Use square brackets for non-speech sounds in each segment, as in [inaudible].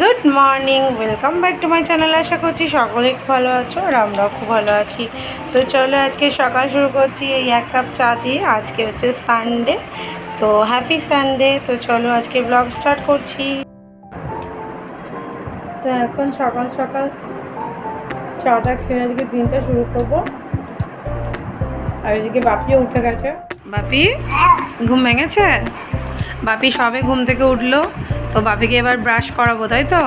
Good morning, welcome back to my channel, আশা করছি সকলে ভালো আছো আর আমরাও খুব ভালো আছি। তো চলো আজকে সকাল শুরু করছি এই এক কাপ চা দিয়ে, আজকে হচ্ছে সানডে তো হ্যাপি সানডে তো চলো আজকে ব্লগ স্টার্ট করছি। তো এখন সকাল সকাল চাটা খেয়ে আজকে দিনটা শুরু করব। আর এদিকে বাপিও উঠে গেছে। বাপি, ঘুম ভেঙেছে? বাপি সবে ঘুম থেকে উঠল। তো বাপিকে এবার ব্রাশ করাবো, তাই তো?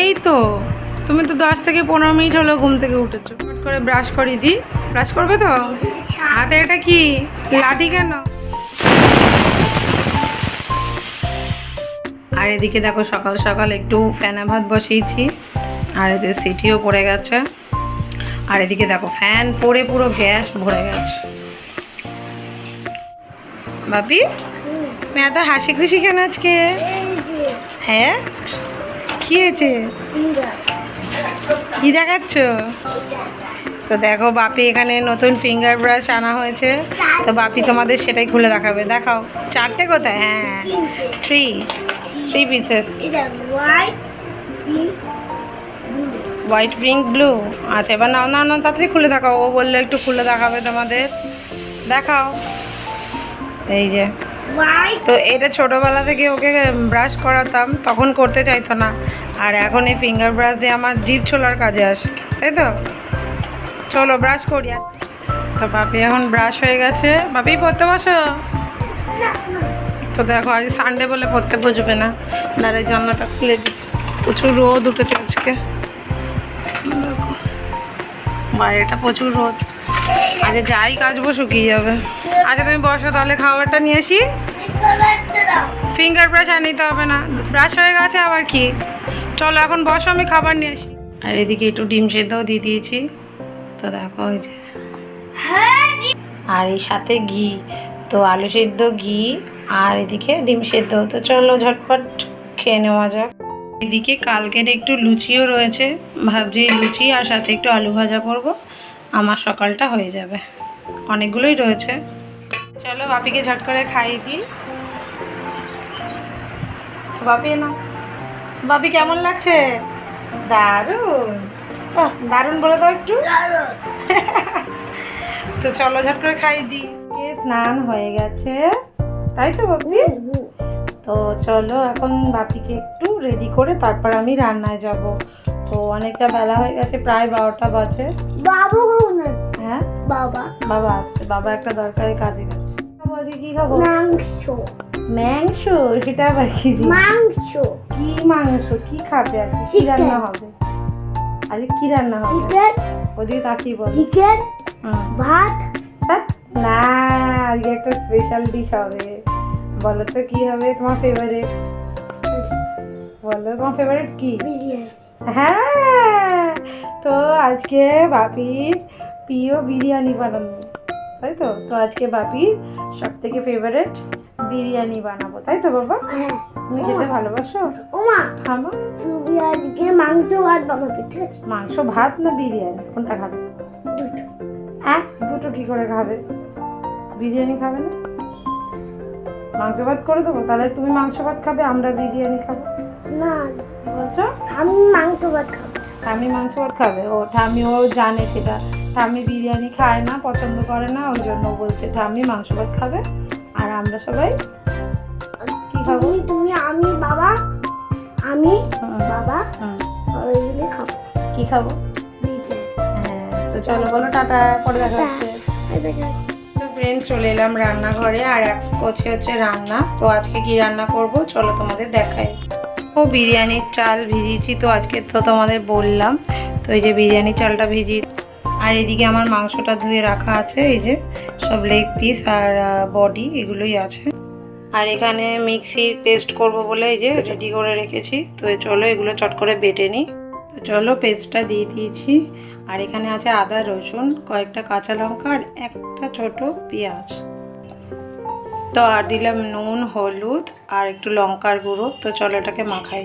এই তো, তুমি তো দশ থেকে পনেরো মিনিট হলো ঘুম থেকে উঠেছো। ফট করে ব্রাশ করিয়ে দি ব্রাশ করবে তো? হাতে এটা কি? লাঠি কেন? আর এদিকে দেখো সকাল সকাল একটু ফ্যানা ভাত বসিয়েছি, আর এদের সিটিও পড়ে গেছে। আর এদিকে দেখো ফ্যান পরে পুরো গ্যাস ভরে গেছে। বাপি? তুমি এত হাসি খুশি কেন আজকে? হ্যাঁ? কি হয়েছে? কি দেখাচ্ছ? তো দেখো, বাপি এখানে নতুন ফিঙ্গার ব্রাশ আনা হয়েছে। তো বাপি তোমাদের সেটাই খুলে দেখাবে। দেখাও। চারটে কোথায়? হ্যাঁ। Three three pieces white pink blue আচ্ছা এবার নাও না না তাড়াতাড়ি খুলে দেখাও। ও বলল একটু খুলে দেখাবে তোমাদের। দেখাও। এই যে। তো এটা ছোটোবেলা থেকে ওকে ব্রাশ করাতাম, তখন করতে চাইতো না। আর এখন এই ফিঙ্গার ব্রাশ দিয়ে আমার জিভ ছোলার কাজে আসে, তাই তো? চলো ব্রাশ করি। তো বাপি এখন ব্রাশ হয়ে গেছে। বাপি পড়তে বসো? তো দেখো, আজ সানডে বলে পড়তে বুঝবে না। দাঁড়াই জানলাটা খুলে দিই। প্রচুর রোদ উঠেছে আজকে। বাইরেটা প্রচুর রোদ। আজ যাই কাচবো, শুকিয়ে যাবে। আচ্ছা তুমি বসো, তাহলে খাবারটা নিয়ে আসি। ফিঙ্গার ব্রাশ আর নিতে হবে না। ব্রাশ হয়ে গেছে, আবার কি? চলো, এখন বসো, আমি খাবার নিয়ে আসি। আর এদিকে একটু ডিম সেদ্ধও দিয়ে দিয়েছি। তো দেখো ওই যে। আর এই সাথে ঘি। তো আলু সেদ্ধ, ঘি। আর এদিকে ডিম সেদ্ধ। তো চলো, ঝটপট খেয়ে নেওয়া যাক। এদিকে কালকের একটু লুচিও রয়েছে। ভাবছি লুচি আর সাথে একটু আলু ভাজা করব। আমার সকালটা হয়ে যাবে। অনেকগুলোই রয়েছে। চলো বাপিকে ঝট করে খাইয়ে দিই। তো বাপি না বাপি, কেমন লাগছে? দারুণ। দারুণ বলে দাও একটু। [laughs] তো চলো ঝট করে খাই দিই। স্নান হয়ে গেছে? তাই তো বাপি? তো চলো, এখন বাপিকে একটু রেডি করে তারপর আমি রান্নায় যাব। তো অনেকটা বেলা হয়ে গেছে প্রায় বারোটা বাজে। বাবু হ্যাঁ? বাবা। বাবা আসছে বাবা একটা দরকারি কাজে গেছে। কি খাব মাংস। মাংস? সেটা আবার কি মাংস। কি মাংস? কি খাবে আজকে? কি. রান্না হবে? আজকে কি রান্না হবে? চিকেন। ওদিকে তাকিয়ে বল। চিকেন। ভাত। না আজকে একটা স্পেশাল ডিশ হবে। বলো তো কি হবে তোমার ফেভারিট বলো তোমার ফেভারিট কি? বিরিয়ানি। হ্যাঁ তো আজকে বাপির প্রিয় বিরিয়ানি বানানো তাই তো? তো আজকে বাপির সব থেকে ফেভারিট বিরিয়ানি বানাবো তাই তো বাবা? হ্যাঁ। তুমি খেতে ভালোবাসো? ওমা। খাব তুমি আজকে মাংস ভাত বানাবে মাংস ভাত না বিরিয়ানি? কোনটা খাবে? দুটো। হ্যাঁ? দুটো কি করে খাবে? বিরিয়ানি খাবে না? মাংস ভাত করে দেবো? তাহলে তুমি মাংস ভাত খাবে আমরা বিরিয়ানি খাব। না। বলছো? আমি মাংস ভাত খাব। ঠামি মাংস ভাত খাবে? ও ঠামিও জানে সেটা। ঠামি বিরিয়ানি খায় না পছন্দ করে না ওই জন্য বলছে ঠামি মাংস ভাত খাবে? আর আমরা সবাই কি খাব? তুমি আমি বাবা আমি বাবা হুম, খাব। কি খাব? হ্যাঁ তো চলো বলো টাটা পরে দেখা হচ্ছে। তো ফ্রেন্ডস চলে এলাম রান্নাঘরে আর এক করছে হচ্ছে রান্না। তো আজকে কি রান্না করব? চলো তোমাদের দেখাই। ও বিরিয়ানির চাল ভিজিয়েছি, তো আজকে তো তোমাদের বললাম, তো এই যে বিরিয়ানির চালটা ভিজি আর এদিকে আমার মাংসটা ধুয়ে রাখা আছে, এই যে সব লেগ পিস আর বডি এগুলোই আছে। আর এখানে মিক্সির পেস্ট করব বলে এই যে রেডি করে রেখেছি, তো চলো এগুলো চট করে বেটে নিই। তো চলো পেস্টটা দিয়ে দিয়েছি, আর এখানে আছে আদা রসুন, কয়েকটা কাঁচা লঙ্কা আর একটা ছোট পেঁয়াজ। তো আর দিলাম নুন, হলুদ আর একটু লঙ্কার গুঁড়ো। তো চলো এটাকে মাখাই।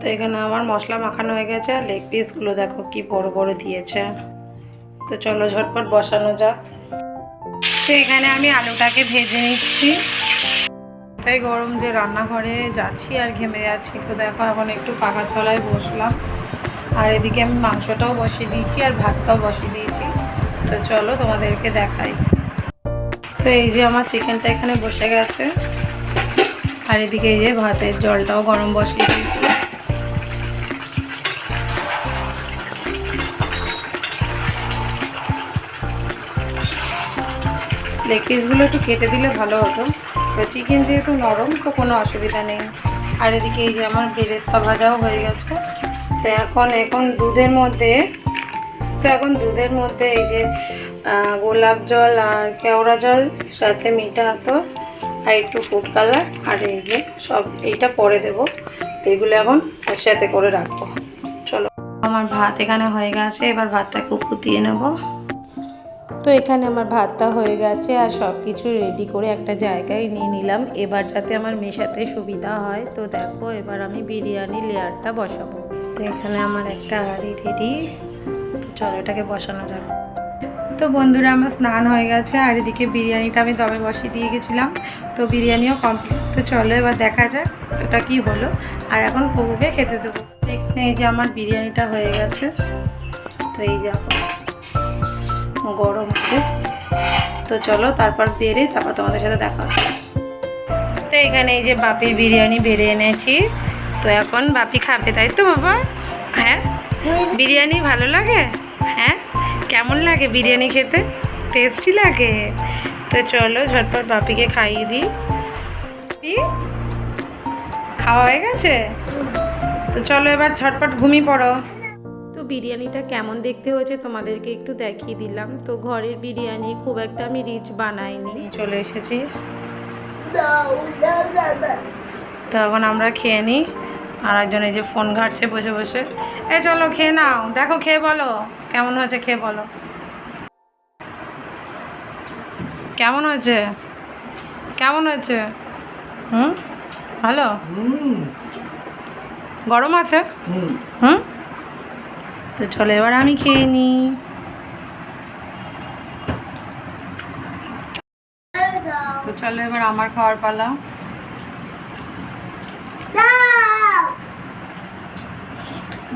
তো এখানে আমার মশলা মাখানো হয়ে গেছে আর লেগ পিসগুলো দেখো কি বড় বড় দিয়েছে। তো চলো ঝটপট বসানো যাক। তো এখানে আমি আলুটাকে ভেজে নিচ্ছি। এতটাই গরম যে রান্নাঘরে যাচ্ছি আর ঘেমে যাচ্ছি, তো দেখো এখন একটু পাখার তলায় বসলাম। আর এদিকে আমি মাংসটাও বসিয়ে দিয়েছি আর ভাতটাও বসিয়ে দিয়েছি। তো চলো তোমাদেরকে দেখাই। তো এই যে আমার চিকেনটা এখানে বসে গেছে। আর এদিকে এই যে ভাতের জলটাও গরম বসিয়ে দিয়েছি। লেগ পিসগুলো একটু কেটে দিলে ভালো হতো। চিকেন যেহেতু নরম, তো কোনো অসুবিধা নেই। আর এদিকে এই যে আমার বেরেস্তা ভাজাও হয়ে গেছে। তো এখন এখন দুধের মধ্যে, তো এখন দুধের মধ্যে এই যে গোলাপ জল আর কেওড়া জল সাথে মিঠা আতর আর একটু ফুড কালার আর এই যে সব এইটা পরে দেবো। তো এগুলো এখন একসাথে করে রাখব। চলো। আমার ভাত এখানে হয়ে গেছে, এবার ভাতটা উপর দিয়ে নেব। তো এখানে আমার ভাতটা হয়ে গেছে আর সব কিছু রেডি করে একটা জায়গায় নিয়ে নিলাম। এবার যাতে আমার মেশাতে সুবিধা হয়, তো দেখো এবার আমি বিরিয়ানি লেয়ারটা বসাবো। এখানে আমার একটা হাঁড়ি রেডি চলো এটাকে বসানো যাবে তো বন্ধুরা আমার স্নান হয়ে গেছে, আর এদিকে বিরিয়ানিটা আমি দমে বসিয়ে দিয়ে গেছিলাম। তো বিরিয়ানিও কমপ্লিট তো চলো এবার দেখা যাক কতটা কি হলো। আর এখন পুকুকে খেতে দেবো। এখানে এই যে আমার বিরিয়ানিটা হয়ে গেছে। তো এই যে গরম খুব তো চলো তারপর বেড়ে তারপর তোমাদের সাথে দেখা হবে। তো এখানে এই যে বাপির বিরিয়ানি বেড়ে এনেছি। তো এখন বাপি খাবে, তাই তো বাবা? হ্যাঁ? বিরিয়ানি ভালো লাগে? হ্যাঁ? কেমন লাগে বিরিয়ানি খেতে? টেস্টি লাগে। তো চলো ঝটপট বাপিকে খাইয়ে দিই। খাওয়া হয়ে গেছে? তো চলো এবার ঝটপট ঘুমিয়ে পড়ো। তো বিরিয়ানিটা কেমন দেখতে হয়েছে তোমাদেরকে একটু দেখিয়ে দিলাম। তো ঘরের বিরিয়ানি খুব একটা আমি রিচ বানাইনি। চলে এসেছি। তো এখন আমরা খেয়ে নিই। আর একজন এই যে ফোন ঘাটছে বসে বসে। এই চলো খেয়ে নাও। দেখো, খেয়ে বলো। কেমন হয়েছে খেয়ে বলো। কেমন হয়েছে? কেমন হয়েছে? হুম? ভালো? গরম আছে? হুম? তো চলো এবার আমি খেয়ে নিই তো চলো এবার আমার খাওয়ার পালা।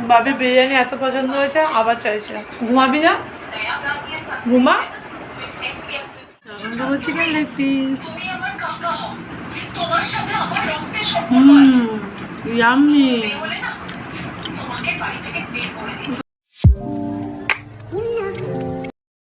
বাবি বিরিয়ানি এত পছন্দ হয়েছে আবার চাইছে ঘুমাবি না? ঘুমা? চিকেন লেগ পিস হুম ইয়াম্মি